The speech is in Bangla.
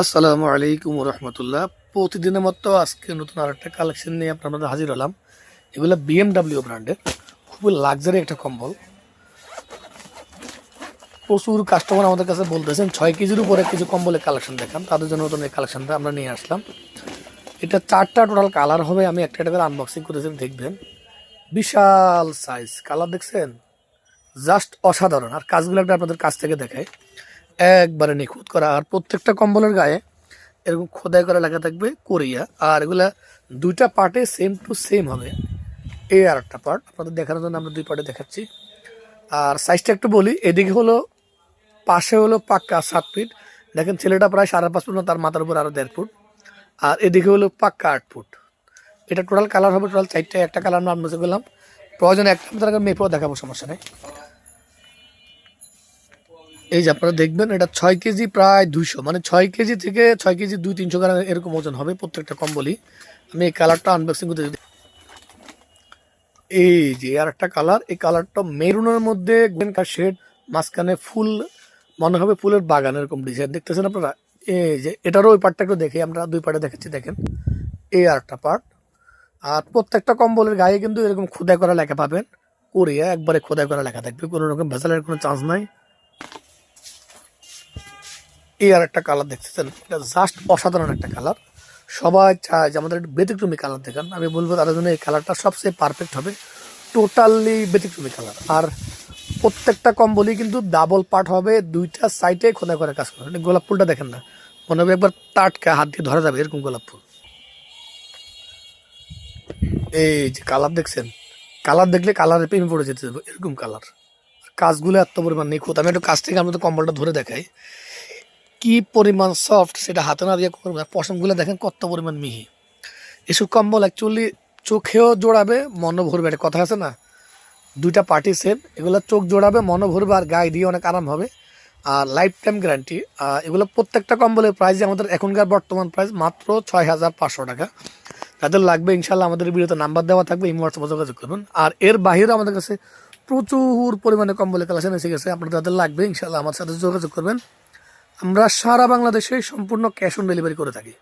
আসসালামু আলাইকুম রহমতুল্লাহ। প্রতিদিনের মতো আজকে নতুন আরেকটা কালেকশন নিয়ে আপনাদের হাজির হলাম। এগুলো বিএমডাব্লিউ ব্র্যান্ডের খুবই লাক্সারি একটা কম্বল। প্রচুর কাস্টমার আমাদের কাছে বলতেছেন, ছয় কেজির উপরে কিছু কম্বলের কালেকশন দেখান। তাদের জন্য নতুন এই কালেকশনটা আমরা নিয়ে আসলাম। এটা চারটা টোটাল কালার হবে, আমি একটা একটা করে আনবক্সিং করেছি দেখবেন। বিশাল সাইজ কালার দেখছেন? জাস্ট অসাধারণ। আর কাজগুলো একটা আপনাদের কাছ থেকে দেখায় একবারে নিখুঁত করা। আর প্রত্যেকটা কম্বলের গায়ে এরকম খোদাই করা লেখা থাকবে কোরিয়া। আর এগুলা দুইটা পার্টে সেম টু সেম হবে। এই আর একটা পার্ট আপনাদের দেখানোর জন্য আমরা দুই পার্টে দেখাচ্ছি। আর সাইজটা একটু বলি। এদিকে হলো, পাশে হলো পাক্কা সাত ফিট দেখেন ছেলেটা প্রায় সাড়ে পাঁচ ফুট না তার মাথার উপর আরও দেড় ফুট। আর এদিকে হলো পাক্কা আট ফুট। এটা টোটাল কালার হবে টোটাল চারটে, একটা কালার আমরা আনবসে করলাম প্রয়োজনে একটা আপনাদের মেপেও দেখাবো, সমস্যা নেই। এই যে আপনারা দেখবেন, এটা ছয় কেজি প্রায় দুইশো। মানে ছয় কেজি থেকে ছয় কেজি দুই তিনশো গ্রাম এরকম ওজন হবে প্রত্যেকটা কম্বলই। আমি এই কালারটা আনবক্সিং করতে। এই যে আর একটা কালার এই কালারটা মেরুনের মধ্যে গ্রেন কার শেড মাঝখানে ফুল, মনে হবে ফুলের বাগান এরকম ডিজাইন দেখতেছেন আপনারা? এই যে, এটারও ওই পার্টটা একটু দেখে, আমরা দুই পার্টে দেখাচ্ছি, দেখেন। এই আর একটা পার্ট আর প্রত্যেকটা কম্বলের গায়ে কিন্তু এরকম খোদাই করা লেখা পাবেন। কোরিয়া একবারে খোদাই করা লেখা থাকবে, কোনো রকম ভেজালের কোনো চান্স নাই। এই আর একটা কালার দেখতেছেন এটা জাস্ট অসাধারণ একটা কালার সবাই চায় যে আমাদের একটু ব্যতিক্রমী কালার দেখান। আমি বলব তাদের জন্য এই কালারটা সবচেয়ে পারফেক্ট হবে। টোটালি ব্যতিক্রমী কালার আর প্রত্যেকটা কম্বলই কিন্তু ডাবল পার্ট হবে। দুইটা সাইডে খোদা করে কাজ করে। গোলাপ ফুলটা দেখেন না। মনে হবে একবার টাটকা হাত দিয়ে ধরা যাবে এরকম গোলাপ ফুল। এই যে কালার দেখছেন? কালার দেখলে কালারের প্রেমে পড়ে যেতে হবে। এরকম কালার কাজগুলো এত পরিমাণ নিখুঁত। আমি একটু কাজ থেকে আমরা তো কম্বলটা ধরে দেখাই। কি পরিমাণ সফট সেটা হাতে না দিয়ে করবে? পশমগুলো দেখেন কত পরিমাণ মিহি। এসব কম্বল অ্যাকচুয়ালি চোখেও জোড়াবে, মনও ভরবে, একটা কথা আছে না? দুইটা পার্টি সেম এগুলো চোখ জোড়াবে, মনও ভরবে আর গায়ে দিয়ে অনেক আরাম হবে। আর লাইফ টাইম গ্যারান্টি এগুলো প্রত্যেকটা কম্বলের প্রাইস আমাদের এখনকার বর্তমান প্রাইস মাত্র ছয় হাজার পাঁচশো টাকা। যাদের লাগবে ইনশাল্লাহ আমাদের ভিডিওতে নাম্বার দেওয়া থাকবে, এই হোয়াটসঅ্যাপে যোগাযোগ করবেন। আর এর বাইরে আমাদের কাছে প্রচুর পরিমাণে কম্বলের কালেকশন এসে গেছে। আপনাদের যাদের লাগবে ইনশাল্লাহ আমার সাথে যোগাযোগ করবেন। আমরা সারা বাংলাদেশে সম্পূর্ণ ক্যাশ অন ডেলিভারি করে থাকি।